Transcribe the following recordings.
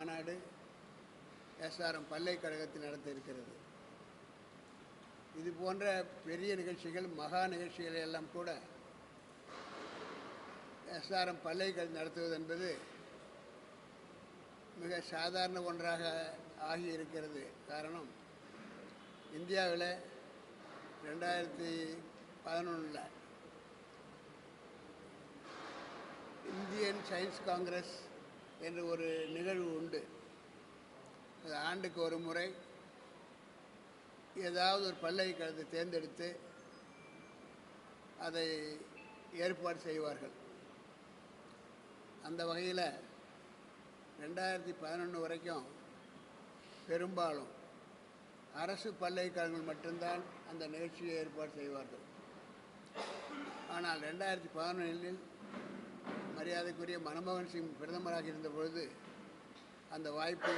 மாநாடு எஸ்ஆர்எம் பல்கலைக்கழகத்தில் நடத்த இருக்கிறது இது போன்ற பெரிய நிகழ்ச்சிகள் மகா நிகழ்ச்சிகளை எல்லாம் கூட எஸ்ஆர்எம் பல்கலைக்கழகம் நடத்துவது என்பது மிக சாதாரண ஒன்றாக ஆகி இருக்கிறது காரணம் இந்தியாவில் ரெண்டாயிரத்தி பதினொன்றில் இந்தியன் சயின்ஸ் காங்கிரஸ் என்று ஒரு நிகழ்வு உண்டு. அது ஆண்டுக்கு ஒரு முறை ஏதாவது ஒரு பல்கலைக்கழகத்தை தேர்ந்தெடுத்து அதை ஏற்பாடு செய்வார்கள். அந்த வகையில் ரெண்டாயிரத்தி பதினொன்று வரைக்கும் பெரும்பாலும் அரசு பல்கலைக்கழகங்கள் மட்டும்தான் அந்த நிகழ்ச்சியை ஏற்பாடு செய்வார்கள். ஆனால் ரெண்டாயிரத்தி பதினொன்றில் மரியாதைக்குரிய மன்மோகன் சிங் பிரதமராக இருந்த பொழுது அந்த வாய்ப்பு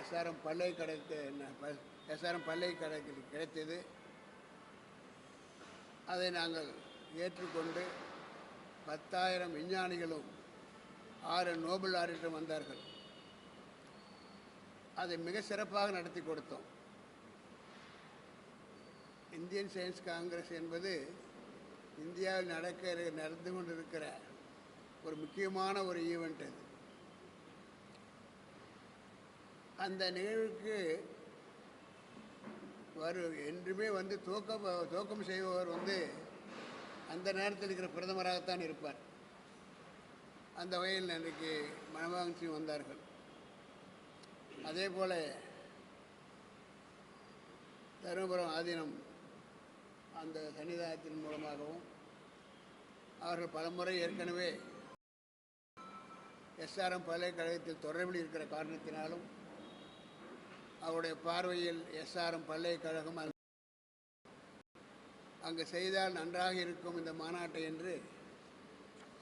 எஸ்ஆர்எம் பல்கலைக்கழகத்து எஸ்ஆர்எம் பல்கலைக்கழகத்தில் கிடைத்தது. அதை நாங்கள் ஏற்றுக்கொண்டு பத்தாயிரம் விஞ்ஞானிகளும் ஆறு நோபல் ஆரிட்டம் வந்தார்கள். அதை மிக சிறப்பாக நடத்தி கொடுத்தோம். இந்தியன் சயின்ஸ் காங்கிரஸ் என்பது இந்தியாவில் நடக்க நடந்து கொண்டிருக்கிற ஒரு முக்கியமான ஒரு ஈவெண்ட் அது. அந்த நிகழ்வுக்கு வரு என்றுமே வந்து துவக்கம் துவக்கம் செய்பவர் வந்து அந்த நேரத்தில் இருக்கிற பிரதமராகத்தான் இருப்பார். அந்த வகையில் அன்றைக்கு மன்மோகன் சிங் வந்தார்கள். அதே போல் தருமபுரம் ஆதீனம் அந்த சன்னிதானத்தின் மூலமாகவும் அவர்கள் பலமுறை ஏற்கனவே எஸ்ஆர்எம் பல்கலைக்கழகத்தில் தொடர்பில் இருக்கிற காரணத்தினாலும் அவருடைய பார்வையில் எஸ்ஆர்எம் பல்கலைக்கழகம் அங்கு செய்தால் நன்றாக இருக்கும் இந்த மாநாட்டை என்று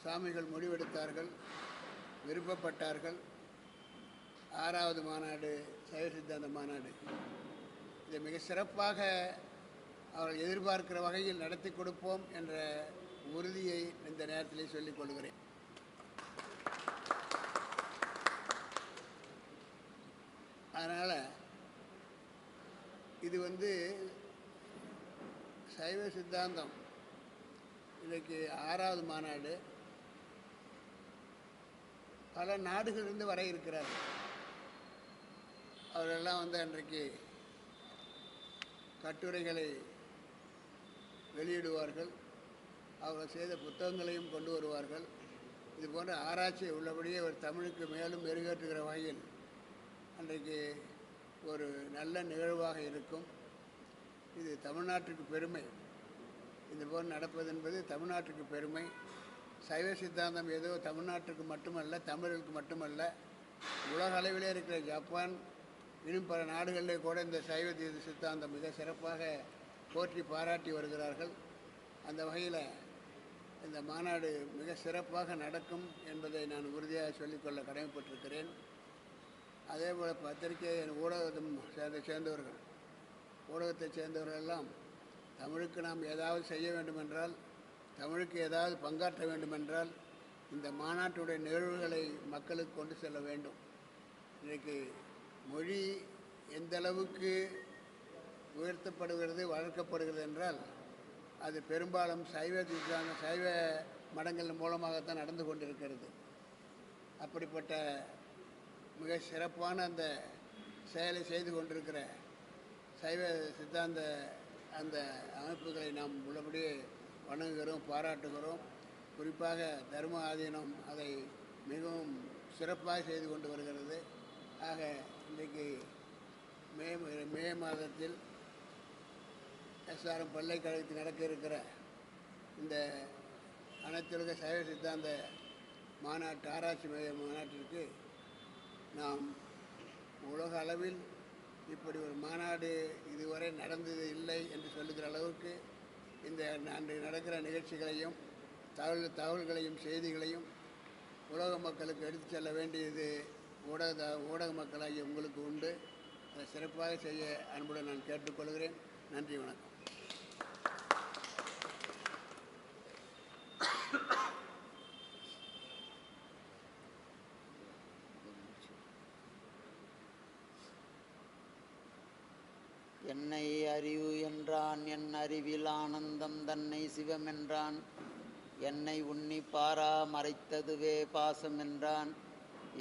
சாமிகள் முடிவெடுத்தார்கள் விருப்பப்பட்டார்கள். ஆறாவது மாநாடு சைவ சித்தாந்த மாநாடு. இதை மிக சிறப்பாக அவர்கள் எதிர்பார்க்கிற வகையில் நடத்தி கொடுப்போம் என்ற உறுதியை இந்த நேரத்திலே சொல்லிக் கொள்கிறேன். அதனால் இது வந்து சைவ சித்தாந்தம். இன்றைக்கு ஆறாவது மாநாடு. பல நாடுகளிலிருந்து வர இருக்கிறார். அவரெல்லாம் வந்து அன்றைக்கு கட்டுரைகளை வெளியிடுவார்கள். அவர்கள் செய்த புத்தகங்களையும் கொண்டு வருவார்கள். இது போன்ற ஆராய்ச்சியை உள்ளபடியே ஒரு தமிழுக்கு மேலும் மெருகேற்றுகிற வகையில் அன்றைக்கு ஒரு நல்ல நிகழ்வாக இருக்கும். இது தமிழ்நாட்டுக்கு பெருமை. இது போல் நடப்பது என்பது தமிழ்நாட்டுக்கு பெருமை. சைவ சித்தாந்தம் ஏதோ தமிழ்நாட்டுக்கு மட்டுமல்ல தமிழர்களுக்கு மட்டுமல்ல. உலக அளவிலே இருக்கிற ஜப்பான் இன்னும் பல நாடுகளிலே கூட இந்த சைவ தி- சித்தாந்தம் மிக சிறப்பாக போற்றி பாராட்டி வருகிறார்கள். அந்த வகையில் இந்த மாநாடு மிக சிறப்பாக நடக்கும் என்பதை நான் உறுதியாக சொல்லிக்கொள்ள கடமைப்பட்டிருக்கிறேன். அதே போல் பத்திரிகை ஊடகத்தும் சேர்ந்த சேர்ந்தவர்கள். ஊடகத்தை சேர்ந்தவர்கள் எல்லாம் தமிழுக்கு நாம் ஏதாவது செய்ய வேண்டுமென்றால் தமிழுக்கு ஏதாவது பங்காற்ற வேண்டுமென்றால் இந்த மாநாட்டுடைய நிகழ்வுகளை மக்களுக்கு கொண்டு செல்ல வேண்டும். இன்றைக்கு மொழி எந்த அளவுக்கு உயர்த்தப்படுகிறது வளர்க்கப்படுகிறது என்றால் அது பெரும்பாலும் சைவ சைவ மடங்கள் மூலமாகத்தான் நடந்து கொண்டிருக்கிறது. அப்படிப்பட்ட மிக சிறப்பான அந்த செயலை செய்து கொண்டிருக்கிற சைவ சித்தாந்த அந்த அமைப்புகளை நாம் உள்ளபடியே வணங்குகிறோம் பாராட்டுகிறோம். குறிப்பாக தர்ம ஆதீனம் அதை மிகவும் சிறப்பாக செய்து கொண்டு வருகிறது. ஆக இன்றைக்கு மே மே மாதத்தில் எஸ்ஆர்எம் பல்கலைக்கழகத்தில் நடக்க இருக்கிற இந்த அனைத்துலக சைவ சித்தாந்த மாநாட்டு ஆராய்ச்சி மைய மாநாட்டிற்கு நாம் உலக அளவில் இப்படி ஒரு மாநாடு இதுவரை நடந்தது இல்லை என்று சொல்லுகிற அளவுக்கு இந்த அன்று நடக்கிற நிகழ்ச்சிகளையும் தகவல் தகவல்களையும் செய்திகளையும் உலக மக்களுக்கு எடுத்து செல்ல வேண்டியது ஊடக ஊடக மக்களாகிய உங்களுக்கு உண்டு. அதை சிறப்பாக செய்ய அன்புடன் நான் கேட்டுக்கொள்கிறேன். நன்றி வணக்கம் என்னை அறிவு என்றான் என் அறிவில் ஆனந்தம் தன்னை சிவமென்றான். என்னை உன்னி பாரா மறைத்ததுவே பாசம் என்றான்.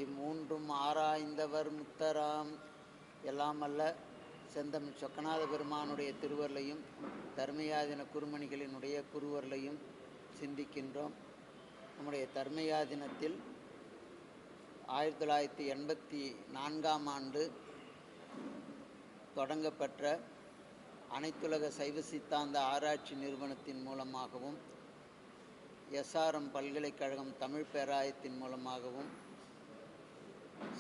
இம்மூன்றும் ஆராய்ந்தவர் முத்தராம். எல்லாம் அல்ல செந்தம் சொக்கநாத பெருமானுடைய திருவருளையும் தர்மயாதின குருமணிகளினுடைய குருவருளையும் சிந்திக்கின்றோம். நம்முடைய தர்மயாதினத்தில் ஆயிரத்தி தொள்ளாயிரத்தி எண்பத்தி நான்காம் ஆண்டு தொடங்கப்பெற்ற அனைத்துலக சைவ சித்தாந்த ஆராய்ச்சி நிறுவனத்தின் மூலமாகவும் எஸ்ஆர்எம் பல்கலைக்கழகம் தமிழ் பேராயத்தின் மூலமாகவும்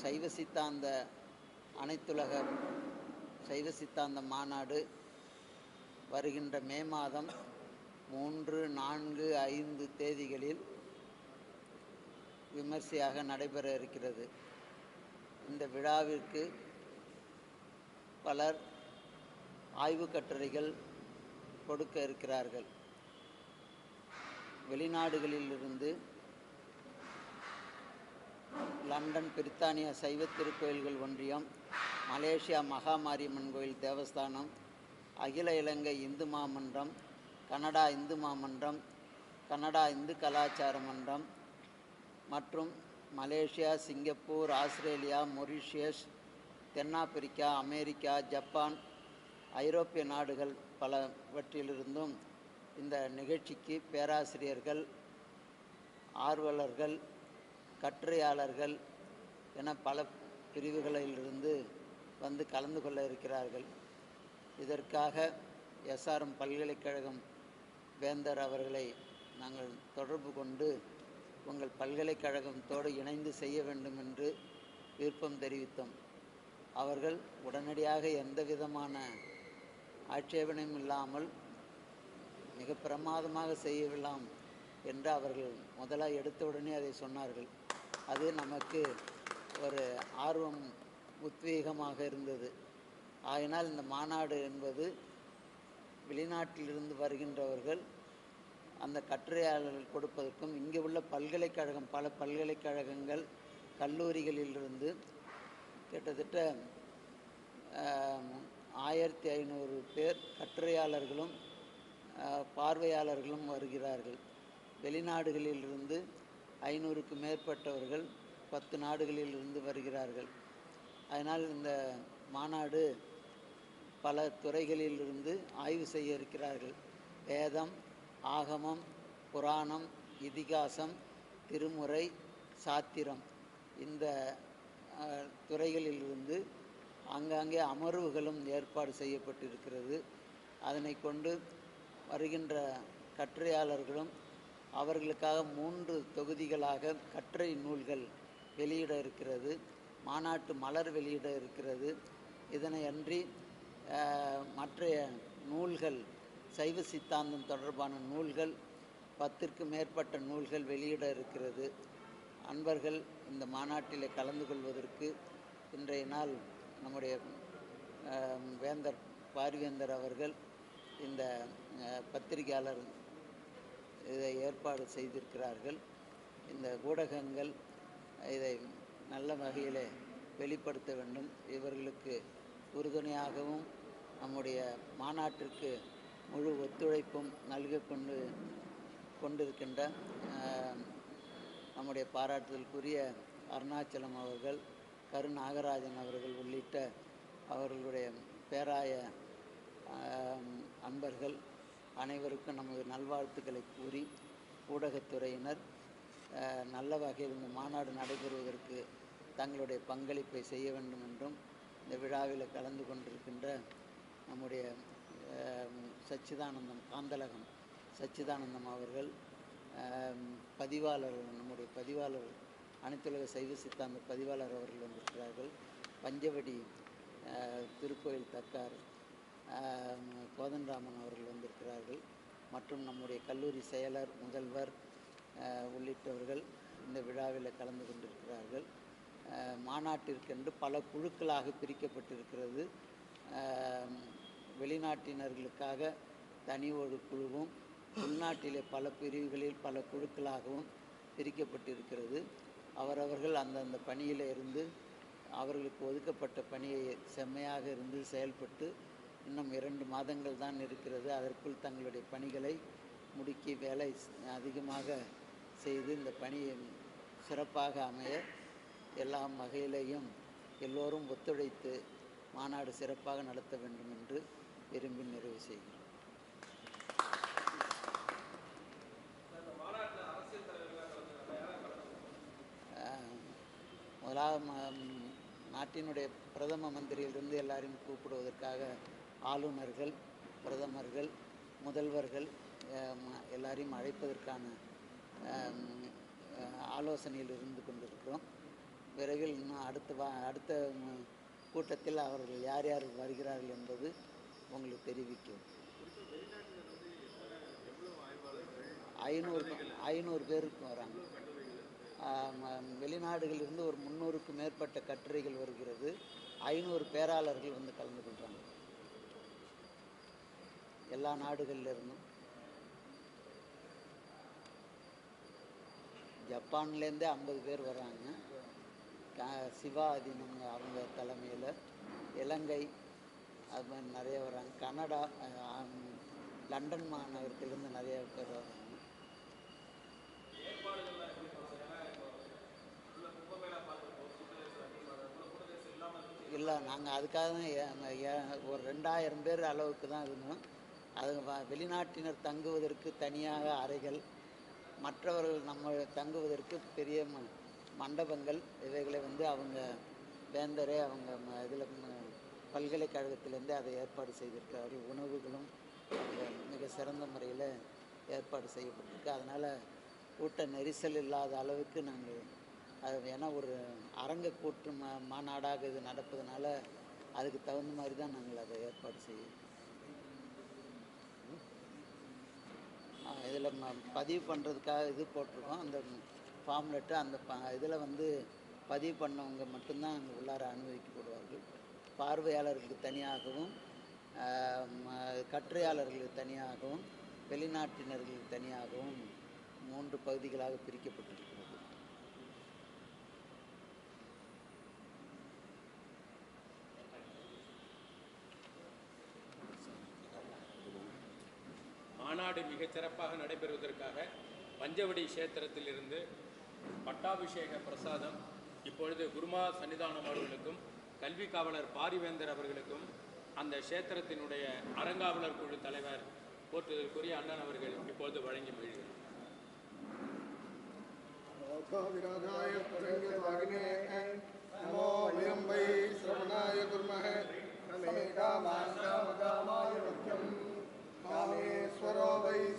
சைவ சித்தாந்த அனைத்துலக சைவ சித்தாந்த மாநாடு வருகின்ற மே மாதம் மூன்று நான்கு ஐந்து தேதிகளில் விமர்சையாக நடைபெற இருக்கிறது. இந்த விழாவிற்கு பலர் ஆய்வுக் கட்டுரைகள் கொடுக்க இருக்கிறார்கள். வெளிநாடுகளிலிருந்து லண்டன் பிரித்தானியா சைவ திருக்கோயில்கள் ஒன்றியம் மலேசியா மகாமாரியம்மன் கோயில் தேவஸ்தானம் அகில இலங்கை இந்து மாமன்றம் கனடா இந்து மாமன்றம் கனடா இந்து கலாச்சார மன்றம் மற்றும் மலேசியா சிங்கப்பூர் ஆஸ்திரேலியா மொரிஷியஸ் தென்னாப்பிரிக்கா அமெரிக்கா ஜப்பான் ஐரோப்பிய நாடுகள் பலவற்றிலிருந்தும் இந்த நிகழ்ச்சிக்கு பேராசிரியர்கள் ஆர்வலர்கள் கட்டுரையாளர்கள் என பல பிரிவுகளிலிருந்து வந்து கலந்து கொள்ள இருக்கிறார்கள். இதற்காக எஸ்ஆர்எம் பல்கலைக்கழகம் வேந்தர் அவர்களை நாங்கள் தொடர்பு கொண்டு உங்கள் பல்கலைக்கழகத்தோடு இணைந்து செய்ய வேண்டும் என்று விருப்பம் தெரிவித்தோம். அவர்கள் உடனடியாக எந்த விதமான ஆட்சேபனையும் இல்லாமல் மிக பிரமாதமாக செய்யலாம் என்று அவர்கள் முதலாக எடுத்த உடனே அதை சொன்னார்கள். அது நமக்கு ஒரு ஆர்வம் உத்வேகமாக இருந்தது. ஆகினால் இந்த மாநாடு என்பது வெளிநாட்டிலிருந்து வருகின்றவர்கள் அந்த கட்டுரையாளர்கள் கொடுப்பதற்கும் இங்கே உள்ள பல்கலைக்கழகம் பல பல்கலைக்கழகங்கள் கல்லூரிகளிலிருந்து கிட்டத்தட்ட ஆயிரத்தி ஐநூறு பேர் கட்டுரையாளர்களும் பார்வையாளர்களும் வருகிறார்கள். வெளிநாடுகளிலிருந்து ஐநூறுக்கு மேற்பட்டவர்கள் பத்து நாடுகளிலிருந்து வருகிறார்கள். அதனால் இந்த மாநாடு பல துறைகளிலிருந்து ஆய்வு செய்ய இருக்கிறார்கள். வேதம் ஆகமம் புராணம் இதிகாசம் திருமுறை சாத்திரம். இந்த துறைகளிலிருந்து ஆங்காங்கே அமர்வுகளும் ஏற்பாடு செய்யப்பட்டிருக்கிறது. அதனை கொண்டு வருகின்ற கட்டுரையாளர்களும் அவர்களுக்காக மூன்று தொகுதிகளாக கற்றை நூல்கள் வெளியிட இருக்கிறது. மாநாட்டு மலர் வெளியிட இருக்கிறது. இதனை அன்றி மற்ற நூல்கள் சைவ சித்தாந்தம் தொடர்பான நூல்கள் பத்திற்கு மேற்பட்ட நூல்கள் வெளியிட இருக்கிறது. அன்பர்கள் இந்த மாநாட்டில் கலந்து கொள்வதற்கு இன்றைய நாள் நம்முடைய வேந்தர் பாரிவேந்தர் அவர்கள் இந்த பத்திரிகையாளர் இதை ஏற்பாடு செய்திருக்கிறார்கள். இந்த ஊடகங்கள் இதை நல்ல வகையில் வெளிப்படுத்த வேண்டும். இவர்களுக்கு உறுதுணையாகவும் நம்முடைய மாநாட்டிற்கு முழு ஒத்துழைப்பும் நல்க கொண்டு கொண்டிருக்கின்ற நம்முடைய பாராட்டுதலுக்குரிய அருணாச்சலம் அவர்கள் கரு நாகராஜன் அவர்கள் உள்ளிட்ட அவர்களுடைய பேராய அன்பர்கள் அனைவருக்கும் நமது நல்வாழ்த்துக்களை கூறி ஊடகத்துறையினர் நல்ல வகையில் இந்த மாநாடு நடைபெறுவதற்கு தங்களுடைய பங்களிப்பை செய்ய வேண்டும் என்றும் இந்த விழாவில் கலந்து கொண்டிருக்கின்ற நம்முடைய சச்சிதானந்தம் காந்தலகம் சச்சிதானந்தம் அவர்கள் பதிவாளர் நம்முடைய பதிவாளர் அனைத்துலக சைவ சித்தாந்த பதிவாளர் அவர்கள் வந்திருக்கிறார்கள். பஞ்சவடி திருக்கோயில் தக்கார் கோதன்ராமன் கோதண்டராமன் அவர்கள் வந்திருக்கிறார்கள். மற்றும் நம்முடைய கல்லூரி செயலர் முதல்வர் உள்ளிட்டவர்கள் இந்த விழாவில் கலந்து கொண்டிருக்கிறார்கள். மாநாட்டிற்கென்று பல குழுக்களாக பிரிக்கப்பட்டிருக்கிறது. வெளிநாட்டினர்களுக்காக தனி ஒரு குழுவும் உள்நாட்டிலே பல பிரிவுகளில் பல குழுக்களாகவும் பிரிக்கப்பட்டிருக்கிறது. அவரவர்கள் அந்தந்த பணியில் இருந்து அவர்களுக்கு ஒதுக்கப்பட்ட பணியை செம்மையாக இருந்து செயல்பட்டு இன்னும் இரண்டு மாதங்கள் தான் இருக்கிறது. அதற்குள் தங்களுடைய பணிகளை முடுக்கி வேலை அதிகமாக செய்து இந்த பணியை சிறப்பாக அமைய எல்லா வகையிலையும் எல்லோரும் ஒத்துழைத்து மாநாடு சிறப்பாக நடத்த வேண்டும் என்று விரும்பி நிறைவு செய்கிறோம். முதலாவது நாட்டினுடைய பிரதம மந்திரியிலிருந்து எல்லாரையும் கூப்பிடுவதற்காக ஆளுநர்கள் பிரதமர்கள் முதல்வர்கள் எல்லாரையும் அழைப்பதற்கான ஆலோசனையில் இருந்து கொண்டிருக்கிறோம். விரைவில் இன்னும் அடுத்த வா அடுத்த கூட்டத்தில் அவர்கள் யார் யார் வருகிறார்கள் என்பது உங்களுக்கு தெரிவிக்கும். ஐநூறு ஐநூறு பேருக்கு வராங்க. வெளிநாடுகளிலிருந்து ஒரு முந்நூறுக்கு மேற்பட்ட கட்டுரைகள் வருகிறது. ஐநூறு பேராளர்கள் வந்து கலந்து கொள்கிறாங்க எல்லா நாடுகளிலிருந்தும். ஜப்பான்லேருந்தே ஐம்பது பேர் வராங்க. கா- சிவா அவங்க தலைமையில். இலங்கை அது மாதிரி நிறைய வராங்க. கனடா லண்டன் மாநகரத்திலிருந்து நிறைய பேர் வராங்க. இல்லை நாங்கள் அதுக்காக தான் ஒரு ரெண்டாயிரம் பேர் அளவுக்கு தான் இருந்தோம். அது வ- வெளிநாட்டினர் தங்குவதற்கு தனியாக அறைகள் மற்றவர்கள் நம்ம தங்குவதற்கு பெரிய ம- மண்டபங்கள் இவைகளை வந்து அவங்க வேந்தரே அவங்க இதில் பல்கலைக்கழகத்திலேருந்து அதை ஏற்பாடு செய்திருக்காரு. உணவுகளும் மிக சிறந்த முறையில் ஏற்பாடு செய்யப்பட்டிருக்கு. அதனால் கூட்ட நெரிசல் இல்லாத அளவுக்கு நாங்கள் அது ஏன்னா ஒரு அரங்க கூட்டு மா மாநாடாக இது நடப்பதனால அதுக்கு தகுந்த மாதிரி தான் நாங்கள் அதை ஏற்பாடு செய்வோம் இதில் பதிவு பண்ணுறதுக்காக இது போட்டிருக்கோம். அந்த ஃபார்ம்லெட்டு அந்த ப இதில் வந்து பதிவு பண்ணவங்க மட்டும்தான் அங்கே உள்ளார அனுமதிக்கப்படுவார்கள். பார்வையாளர்களுக்கு தனியாகவும் கட்டுரையாளர்களுக்கு தனியாகவும் வெளிநாட்டினர்களுக்கு தனியாகவும் மூன்று பகுதிகளாக பிரிக்கப்பட்டிருக்கு. மாநாடு மிகச் சிறப்பாக நடைபெறுவதற்காக பஞ்சவடி கஷேத்திரத்திலிருந்து பட்டாபிஷேக பிரசாதம் இப்பொழுது குருமா சன்னிதானம் அவர்களுக்கும் கல்வி காவலர் பாரிவேந்தர் அவர்களுக்கும் அந்த கஷேத்திரத்தினுடைய அறங்காவலர் குழு தலைவர் போற்றுதற்குரிய அண்ணன் அவர்கள் இப்பொழுது வழங்கி மொழிகிறார்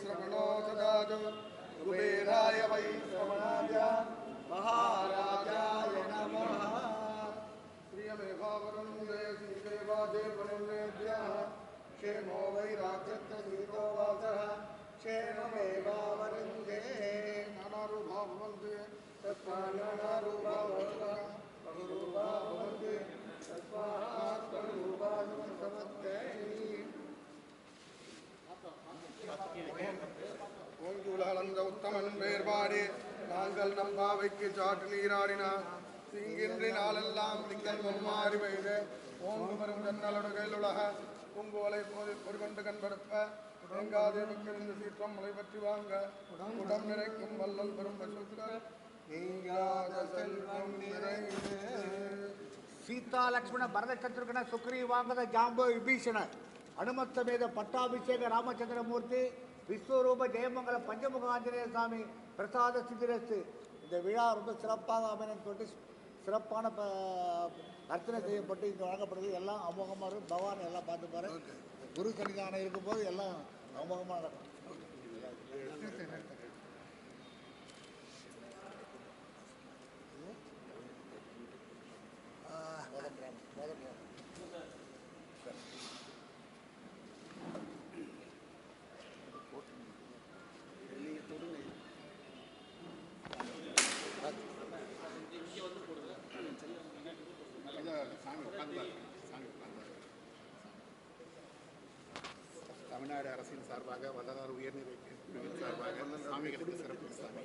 श्रवणो सदाज कुबेराय वै श्रवणाय महाराजाय नमः। श्रियमेभावरं देशिदेवादेवनन्देभ्यः क्षेमो वै राज्यत्र सीतो वासः क्षेममेवावरुन्दे नानारूपा भवन्ति ஓங்குலகலந்த உத்தமன் வேறுபாடு நாங்கள் நம் பாவைக்கு சாட்டு நீராடினார் தீங்கின்றி நாளெல்லாம் திங்கள் மும்மாறி பெய்து ஓங்கு வரும் கண்ணலடுகையில் உலக பூங்குவலை போதி பொறிவண்டு கண்படுப்ப தேங்காதே மிக்கிருந்து சீற்றம் முளை பற்றி வாங்க உடம் நிறைக்கும் வல்லல் பெரும் பசுக்கள் நீங்காத செல்வம் நிறைந்து ಸೀತಾ ಲಕ್ಷ್ಮಣ ಭರತ ಶತ್ರುಘ್ನ ಸುಗ್ರೀವಾಂಗದ ಜಾಂಬೋ ವಿಭೀಷಣ ಹನುಮತ್ ಸಮೇತ ಪಟ್ಟಾಭಿಷೇಕ ರಾಮಚಂದ್ರ ಮೂರ್ತಿ விஸ்வரூப ஜெயமங்கல பஞ்சமுக ஆஞ்சநேய சாமி பிரசாத சித்திரஸ்து. இந்த விழா ரொம்ப சிறப்பாக அமையணும்னு சொல்லிட்டு சிறப்பான ப- அர்ச்சனை செய்யப்பட்டு இங்கே வழங்கப்படுது. எல்லாம் அமோகமாக இருக்கும். பகவான் எல்லாம் பார்த்து பாரு குரு சன்னிதானம் இருக்கும்போது எல்லாம் அமோகமாக நடக்கும். தமிழ்நாடு அரசின் சார்பாக வள்ளலார் உயர்நிலை சார்பாக சாமிகளுக்கு சிறப்பு சாமி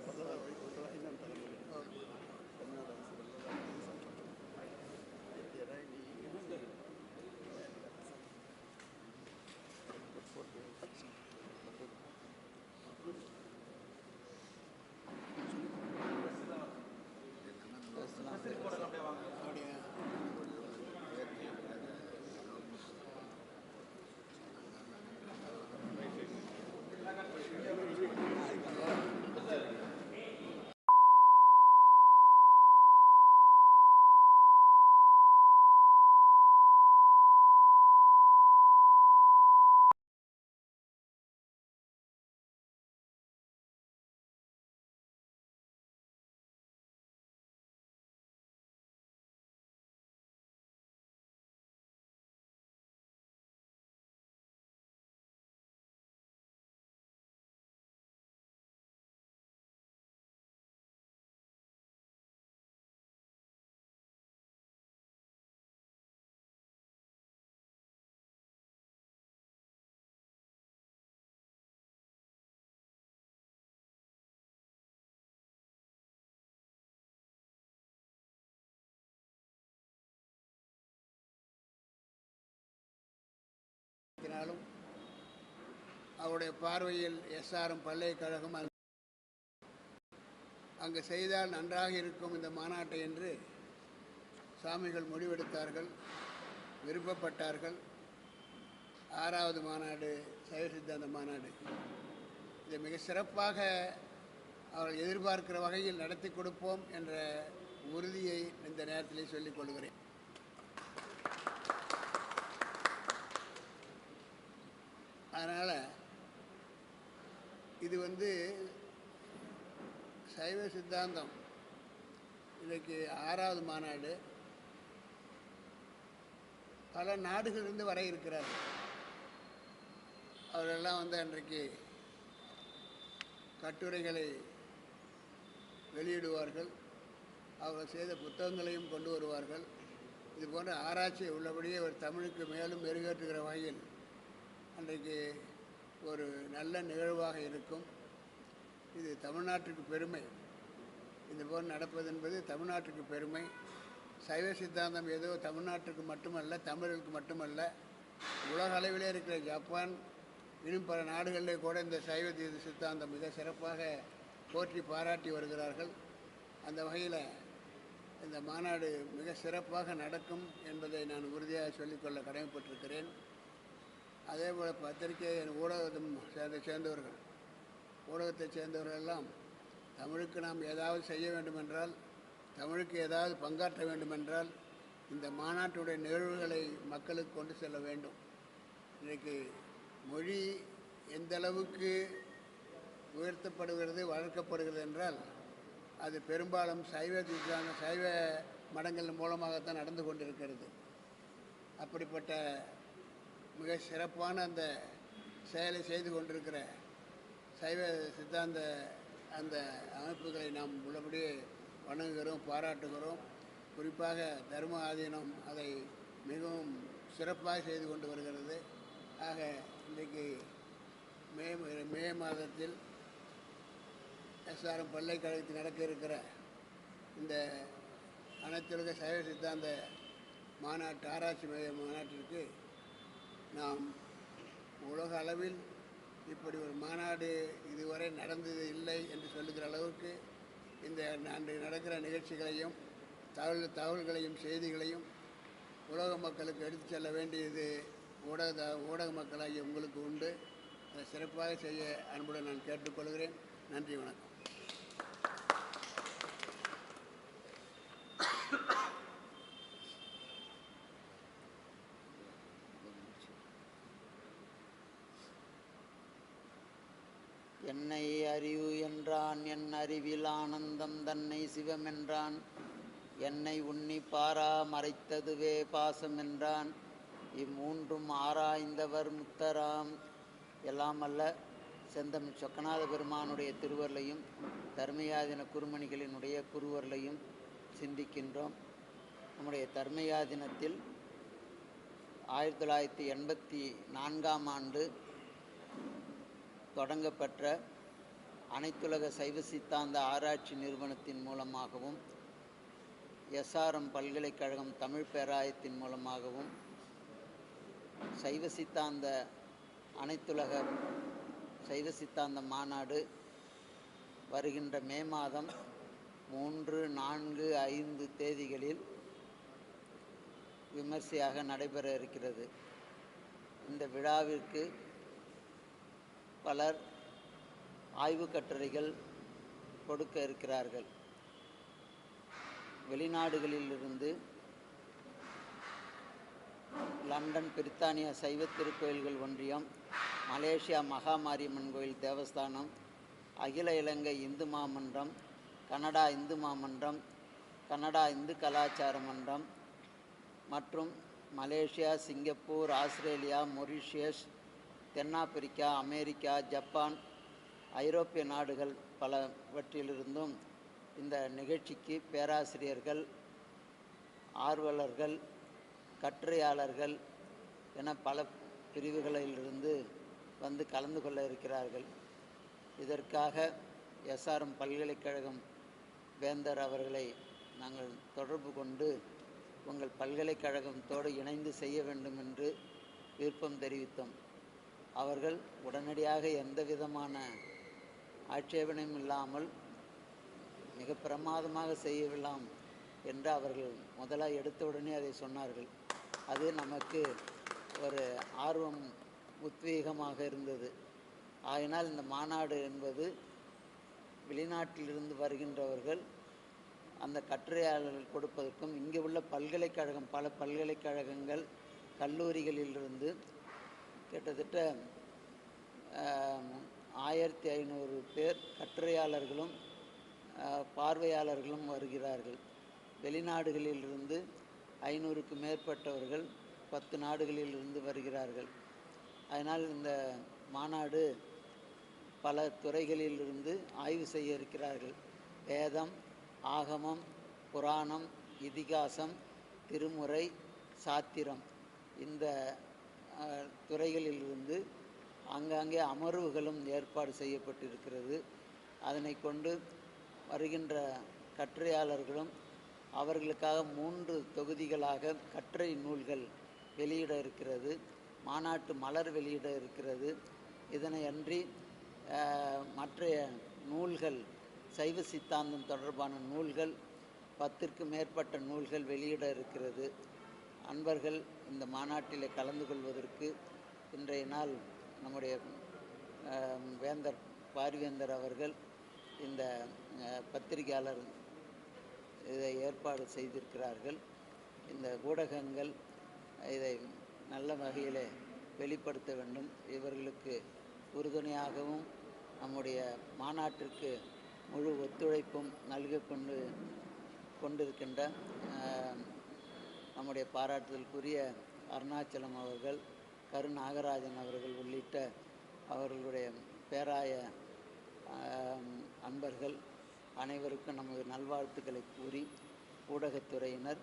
ஆனாலும் அவருடைய பார்வையில் எஸ்ஆர்எம் பல்கலைக்கழகம் அங்கு- அங்கு செய்தால் நன்றாக இருக்கும் இந்த மாநாட்டை என்று சாமிகள் முடிவெடுத்தார்கள் விருப்பப்பட்டார்கள். ஆறாவது மாநாடு சைவ சித்தாந்த மாநாடு. இதை மிக சிறப்பாக அவர்கள் எதிர்பார்க்கிற வகையில் நடத்தி கொடுப்போம் என்ற உறுதியை இந்த நேரத்திலே சொல்லிக் கொள்கிறேன். அதனால் இது வந்து சைவ சித்தாந்தம். இன்றைக்கு ஆறாவது மாநாடு. பல நாடுகளிலிருந்து வர இருக்கிறார். அவரெல்லாம் வந்து அன்றைக்கு கட்டுரைகளை வெளியிடுவார்கள். அவர்கள் செய்த புத்தகங்களையும் கொண்டு வருவார்கள். இது போன்ற ஆராய்ச்சி உள்ளபடியே ஒரு தமிழுக்கு மேலும் மெருகேற்றுகிற வகையில் அன்றைக்கு ஒரு நல்ல நிகழ்வாக இருக்கும். இது தமிழ்நாட்டுக்கு பெருமை. இது போல் நடப்பது என்பது தமிழ்நாட்டுக்கு பெருமை. சைவ சித்தாந்தம் ஏதோ தமிழ்நாட்டுக்கு மட்டுமல்ல தமிழருக்கு மட்டுமல்ல. உலக அளவிலே இருக்கிற ஜப்பான் இன்னும் பல நாடுகளிலே கூட இந்த சைவ தி- சித்தாந்தம் மிக சிறப்பாக போற்றி பாராட்டி வருகிறார்கள். அந்த வகையில் இந்த மாநாடு மிக சிறப்பாக நடக்கும் என்பதை நான் உறுதியாக சொல்லிக்கொள்ள கடமைப்பட்டிருக்கிறேன். அதே போல் பத்திரிகை ஊடகத்தும் சேர்ந்த சேர்ந்தவர்கள். ஊடகத்தைச் சேர்ந்தவர்கள் எல்லாம் தமிழுக்கு நாம் ஏதாவது செய்ய வேண்டுமென்றால் தமிழுக்கு ஏதாவது பங்காற்ற வேண்டுமென்றால் இந்த மாநாட்டுடைய நிகழ்வுகளை மக்களுக்கு கொண்டு செல்ல வேண்டும். இன்றைக்கு மொழி எந்த அளவுக்கு உயர்த்தப்படுகிறது வளர்க்கப்படுகிறது என்றால் அது பெரும்பாலும் சைவ சைவ மடங்கள் மூலமாகத்தான் நடந்து கொண்டிருக்கிறது. அப்படிப்பட்ட மிக சிறப்பான அந்த செயலை செய்து கொண்டிருக்கிற சைவ சித்தாந்த அந்த அமைப்புகளை நாம் உள்ளபடியே வணங்குகிறோம் பாராட்டுகிறோம். குறிப்பாக தர்ம ஆதீனம் அதை மிகவும் சிறப்பாக செய்து கொண்டு வருகிறது. ஆக இன்றைக்கு மே மே மாதத்தில் எஸ்ஆர்எம் பல்கலைக்கழகத்தில் நடக்க இருக்கிற இந்த அனைத்துலக சைவ சித்தாந்த மாநாட்டு ஆராய்ச்சி மைய மாநாட்டிற்கு நாம் உலக அளவில் இப்படி ஒரு மாநாடு இதுவரை நடந்தது இல்லை என்று சொல்லுகிற அளவுக்கு இந்த அன்று நடக்கிற நிகழ்ச்சிகளையும் தகவல் தகவல்களையும் செய்திகளையும் உலக மக்களுக்கு எடுத்து செல்ல வேண்டியது ஊடக ஊடக மக்களாகிய உங்களுக்கு உண்டு. அதை சிறப்பாக செய்ய அன்புடன் நான் கேட்டுக்கொள்கிறேன். நன்றி வணக்கம். என்னை அறிவு என்றான் என் அறிவில் ஆனந்தம் தன்னை சிவம் என்றான். என்னை உண்ணி பாரா மறைத்ததுவே பாசம் என்றான். இம்மூன்றும் ஆராய்ந்தவர் முத்தராம். எல்லாம் அல்ல செந்தம் சொக்கநாத பெருமானுடைய திருவருளையும் தர்மயாதின குருமணிகளினுடைய குருவருளையும் சிந்திக்கின்றோம். நம்முடைய தர்மயாதினத்தில் ஆயிரத்தி தொள்ளாயிரத்தி எண்பத்தி நான்காம் ஆண்டு தொடங்கப்பெற்ற அனைத்துலக சைவ சித்தாந்த ஆராய்ச்சி நிறுவனத்தின் மூலமாகவும் எஸ்ஆர்எம் பல்கலைக்கழகம் தமிழ் பேராயத்தின் மூலமாகவும் சைவ சித்தாந்த அனைத்துலக சைவ சித்தாந்த மாநாடு வருகின்ற மே மாதம் மூன்று நான்கு ஐந்து தேதிகளில் விமர்சையாக நடைபெற இருக்கிறது. இந்த விழாவிற்கு பலர் ஆய்வு கட்டுரைகள் கொடுக்க இருக்கிறார்கள். வெளிநாடுகளிலிருந்து லண்டன் பிரித்தானியா சைவ திருக்கோயில்கள் ஒன்றியம் மலேசியா மகாமாரியம்மன் கோயில் தேவஸ்தானம் அகில இலங்கை இந்து மாமன்றம் கனடா இந்து மாமன்றம் கனடா இந்து கலாச்சார மன்றம் மற்றும் மலேசியா சிங்கப்பூர் ஆஸ்திரேலியா மொரிஷியஸ் தென்னாப்பிரிக்கா அமெரிக்கா ஜப்பான் ஐரோப்பிய நாடுகள் பலவற்றிலிருந்தும் இந்த நிகழ்ச்சிக்கு பேராசிரியர்கள் ஆர்வலர்கள் கட்டுரையாளர்கள் என பல பிரிவுகளிலிருந்து வந்து கலந்து கொள்ள இருக்கிறார்கள். இதற்காக எஸ்ஆர்எம் பல்கலைக்கழகம் வேந்தர் அவர்களை நாங்கள் தொடர்பு கொண்டு உங்கள் பல்கலைக்கழகத்தோடு இணைந்து செய்ய வேண்டும் என்று விருப்பம் தெரிவித்தோம். அவர்கள் உடனடியாக எந்த விதமான ஆட்சேபனையும் இல்லாமல் மிக பிரமாதமாக செய்யலாம் என்று அவர்கள் முதலாக எடுத்த உடனே அதை சொன்னார்கள். அது நமக்கு ஒரு ஆர்வம் உத்வேகமாக இருந்தது. ஆகினால் இந்த மாநாடு என்பது வெளிநாட்டிலிருந்து வருகின்றவர்கள் அந்த கட்டுரையாளர்கள் கொடுப்பதற்கும் இங்கே உள்ள பல்கலைக்கழகம் பல பல்கலைக்கழகங்கள் கல்லூரிகளிலிருந்து கிட்டத்தட்ட ஆயிரத்தி ஐநூறு பேர் கட்டுரையாளர்களும் பார்வையாளர்களும் வருகிறார்கள். வெளிநாடுகளிலிருந்து ஐநூறுக்கு மேற்பட்டவர்கள் பத்து நாடுகளிலிருந்து வருகிறார்கள். அதனால் இந்த மாநாடு பல துறைகளிலிருந்து ஆய்வு செய்ய இருக்கிறார்கள். வேதம் ஆகமம் புராணம் இதிகாசம் திருமுறை சாத்திரம். இந்த துறைகளிலிருந்து ஆங்காங்கே அமர்வுகளும் ஏற்பாடு செய்யப்பட்டிருக்கிறது. அதனை கொண்டு வருகின்ற கட்டுரையாளர்களும் அவர்களுக்காக மூன்று தொகுதிகளாக கட்டுரை நூல்கள் வெளியிட இருக்கிறது. மாநாட்டு மலர் வெளியிட இருக்கிறது. இதனை அன்றி மற்ற நூல்கள் சைவ சித்தாந்தம் தொடர்பான நூல்கள் பத்திற்கு மேற்பட்ட நூல்கள் வெளியிட இருக்கிறது. அன்பர்கள் இந்த மாநாட்டிலே கலந்து கொள்வதற்கு இன்றைய நாள் நம்முடைய வேந்தர் பாரிவேந்தர் அவர்கள் இந்த பத்திரிகையாளர் இதை ஏற்பாடு செய்திருக்கிறார்கள். இந்த ஊடகங்கள் இதை நல்ல வகையிலே வெளிப்படுத்த வேண்டும். இவர்களுக்கு உறுதுணையாகவும் நம்முடைய மாநாட்டிற்கு முழு ஒத்துழைப்பும் நல்க கொண்டு கொண்டிருக்கின்ற நம்முடைய பாராட்டுதலுக்குரிய அருணாச்சலம் அவர்கள் கரு நாகராஜன் அவர்கள் உள்ளிட்ட அவர்களுடைய பேராய அன்பர்கள் அனைவருக்கும் நமது நல்வாழ்த்துக்களை கூறி ஊடகத்துறையினர்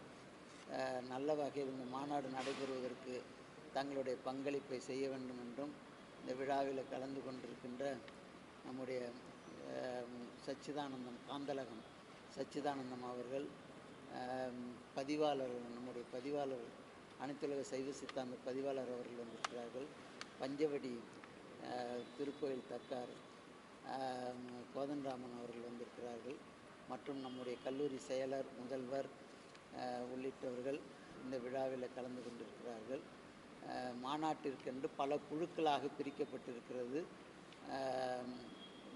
நல்ல வகையில் இந்த மாநாடு நடைபெறுவதற்கு தங்களுடைய பங்களிப்பை செய்ய வேண்டும் என்றும் இந்த விழாவில் கலந்து கொண்டிருக்கின்ற நம்முடைய சச்சிதானந்தம் காந்தலகம் சச்சிதானந்தம் அவர்கள் பதிவாளர்கள் பதிவாளர் நம்முடைய பதிவாளர் அனைத்துலக சைவ சித்தாந்த பதிவாளர் அவர்கள் வந்திருக்கிறார்கள். பஞ்சவடி திருக்கோயில் தக்கார் கோதன்ராமன் கோதண்டராமன் அவர்கள் வந்திருக்கிறார்கள். மற்றும் நம்முடைய கல்லூரி செயலர் முதல்வர் உள்ளிட்டவர்கள் இந்த விழாவில் கலந்து கொண்டிருக்கிறார்கள். மாநாட்டிற்கென்று பல குழுக்களாக பிரிக்கப்பட்டிருக்கிறது.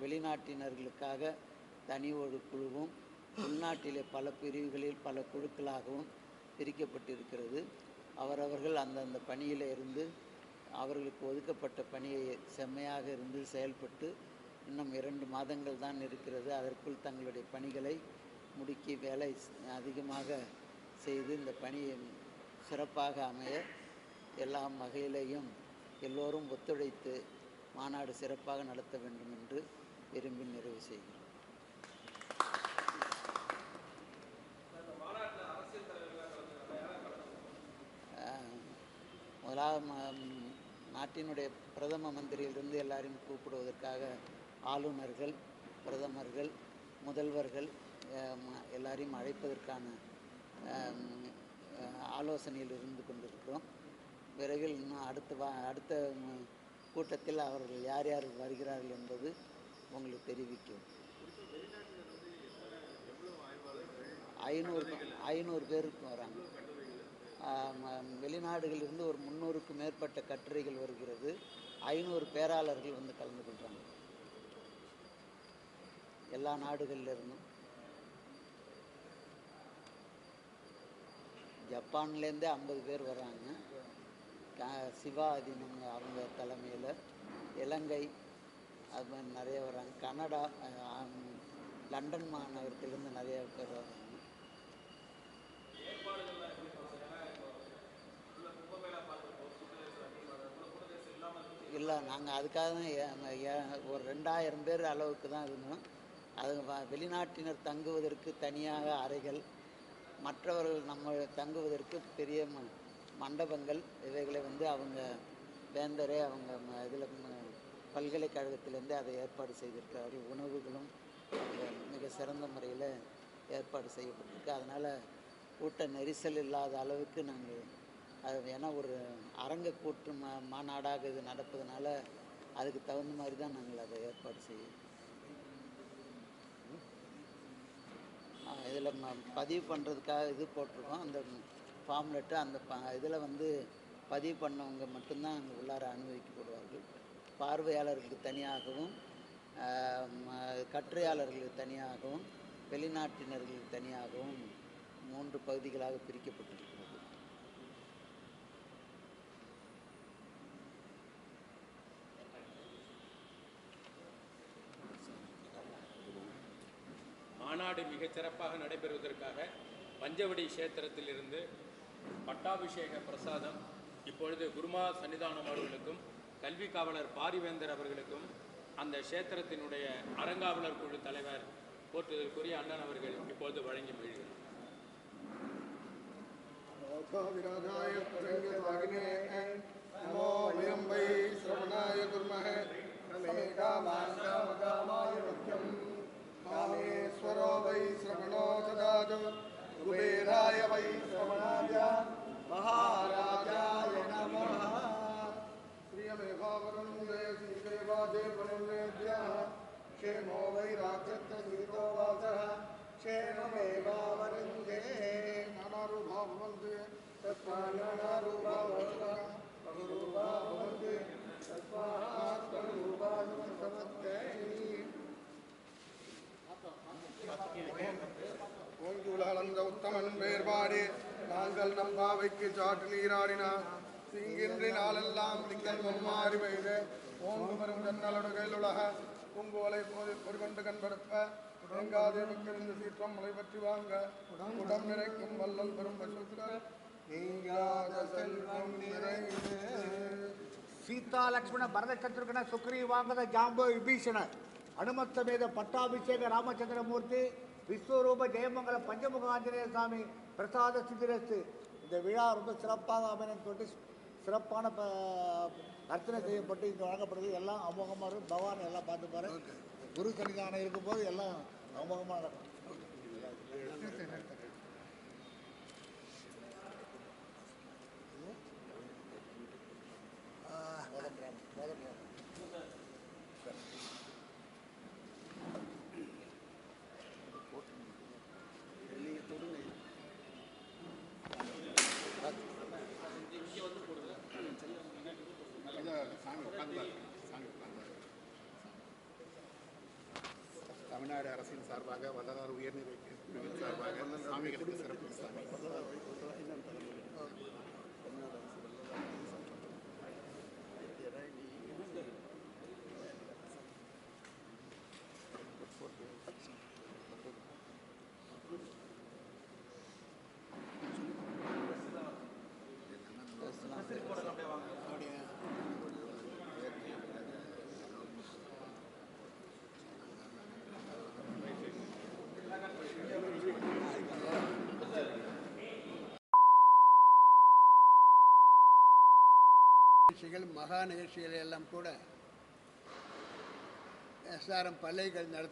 வெளிநாட்டினர்களுக்காக தனி ஒரு குழுவும் உள்நாட்டிலே பல பிரிவுகளில் பல குழுக்களாகவும் பிரிக்கப்பட்டிருக்கிறது. அவரவர்கள் அந்தந்த பணியில் இருந்து அவர்களுக்கு ஒதுக்கப்பட்ட பணியை செம்மையாக இருந்து செயல்பட்டு இன்னும் இரண்டு மாதங்கள் தான் இருக்கிறது. அதற்குள் தங்களுடைய பணிகளை முடுக்கி வேலை அதிகமாக செய்து இந்த பணியை சிறப்பாக அமைய எல்லா வகையிலையும் எல்லோரும் ஒத்துழைத்து மாநாடு சிறப்பாக நடத்த வேண்டும் என்று விரும்பி நிறைவு செய்கிறோம். முதலாக நாட்டினுடைய பிரதம மந்திரியிலிருந்து எல்லாரையும் கூப்பிடுவதற்காக ஆளுநர்கள் பிரதமர்கள் முதல்வர்கள் எல்லாரையும் அழைப்பதற்கான ஆலோசனையில் இருந்து கொண்டிருக்கிறோம். விரைவில் இன்னும் அடுத்த வா அடுத்த கூட்டத்தில் அவர்கள் யார் யார் வருகிறார்கள் என்பது உங்களுக்கு தெரிவிக்கும். ஐநூறு ஐநூறு பேருக்கு வராங்க. வெளிநாடுகளிலிருந்து ஒரு முந்நூறுக்கும் மேற்பட்ட கட்டுரைகள் வருகிறது. ஐநூறு பேராளர்கள் வந்து கலந்து கொள்கிறாங்க எல்லா நாடுகளிலிருந்தும். ஜப்பான்லேருந்தே ஐம்பது பேர் வராங்க சிவா அதினம் அவங்க தலைமையில். இலங்கை அது மாதிரி நிறைய வராங்க கனடா லண்டன் மாநகரத்திலேருந்து நிறைய பேர் வராங்க இல்லை நாங்கள் அதுக்காக தான் ஒரு ரெண்டாயிரம் பேர் அளவுக்கு தான் இருந்தோம். அது வெளிநாட்டினர் தங்குவதற்கு தனியாக அறைகள் மற்றவர்கள் நம்ம தங்குவதற்கு பெரிய ம மண்டபங்கள் இவைகளை வந்து அவங்க வேந்தரே அவங்க இதில் பல்கலைக்கழகத்திலேருந்து அதை ஏற்பாடு செய்திருக்கிறார்கள் உணவுகளும் மிக சிறந்த முறையில் ஏற்பாடு செய்யப்பட்டிருக்கு. அதனால் கூட்ட நெரிசல் இல்லாத அளவுக்கு நாங்கள் அது ஏன்னா ஒரு அரங்க கூட்டு மா மாநாடாக இது நடப்பதனால அதுக்கு தகுந்த மாதிரி தான் நாங்கள் அதை ஏற்பாடு செய்யும் இதில் பதிவு பண்ணுறதுக்காக இது போட்டிருக்கோம். அந்த ஃபார்ம்லெட்டு அந்த ப இதில் வந்து பதிவு பண்ணவங்க மட்டும்தான் அங்கே உள்ளார அனுபவிக்கப்படுவார்கள் பார்வையாளர்களுக்கு தனியாகவும் கற்றையாளர்களுக்கு கட்டுரையாளர்களுக்கு தனியாகவும் வெளிநாட்டினர்களுக்கு தனியாகவும் மூன்று பகுதிகளாக பிரிக்கப்பட்டிருக்கு. மாநாடு மிகச் சிறப்பாக நடைபெறுவதற்காக பஞ்சவடி கஷேத்திரத்திலிருந்து பட்டாபிஷேக பிரசாதம் இப்பொழுது குருமா சன்னிதானம் அவர்களுக்கும் கல்வி காவலர் பாரிவேந்தர் அவர்களுக்கும் அந்த கஷேத்திரத்தினுடைய அறங்காவலர் குழு தலைவர் போற்றுதற்குரிய அண்ணன் அவர்கள் இப்பொழுது வழங்கி மகிழ்கிறார் विराजाय प्रसङ्गवागिने नमो वयं वै श्रवणाय कुर्मः समे कामाय मुख्यं कामेश्वरो वै श्रवणो ददातु कुबेराय वै श्रवणाय। महाराजाय नमः। श्रियमेवावरुन्धे श्रीदेवादेवनुर्वेद्यः क्षेमो वै राक्षसगीतो वासः क्षेममेवावरुन्धे नानारूपा भवन्ति तस्मात् नानारूपा ஓங்கி உலகளந்த உத்தமன் வேறுபாடு நாங்கள் நம் பாவைக்கு சாட்டு நீராடினார் தீங்கின்றி நாளெல்லாம் திங்கள் மும்மாறி பெய்து ஓங்கு பெரும் ஜன்னலோடு கையிலுலக பூங்கோலை போது ஒரு கண்டு கண்படுப்ப உடங்காதே மிக்கிருந்து சீற்றம் மலை பற்றி வாங்க உடம் நிறைக்கும் வல்லல் பெரும் பசுக்கள் நீங்காத செல்வம் நிறைந்து ಸೀತಾ ಲಕ್ಷ್ಮಣ ಭರತ ಶತ್ರುಘ್ನ ಸುಗ್ರೀವಾಂಗದ ಜಾಂಬೋ ವಿಭೀಷಣ ಹನುಮಂತ ಮೇದ ಪಟ್ಟಾಭಿಷೇಕ ರಾಮಚಂದ್ರ ಮೂರ್ತಿ விஸ்வரூப ஜெயமங்கல பஞ்சமுக ஆஞ்சநேய சாமி பிரசாத சிதிரஸ்து இந்த விழா ரொம்ப சிறப்பாக அமையன்னு சொல்லிட்டு சிறப்பான ப- அர்ச்சனை செய்யப்பட்டு இங்கே வழங்கப்படுது. எல்லாம் அமோகமாக இருக்கும் பகவான் எல்லாம் பார்த்துப்பாரு. குரு சன்னிதானம் இருக்கும்போது எல்லாம் அமோகமாக நடக்கும் சாமி உட்கார்ந்தார் சாமி உட்கார்ந்தார் தமிழ்நாடு அரசின் சார்பாக வல்லதார் உயர்நிலை சார்பாக சாமிகளுக்கு சிறப்பு சாமி. நிகழ்ச்சிகள் மகா நிகழ்ச்சிகள் எல்லாம் கூட எஸ்ஆர்எம் பள்ளிகள் நடத்த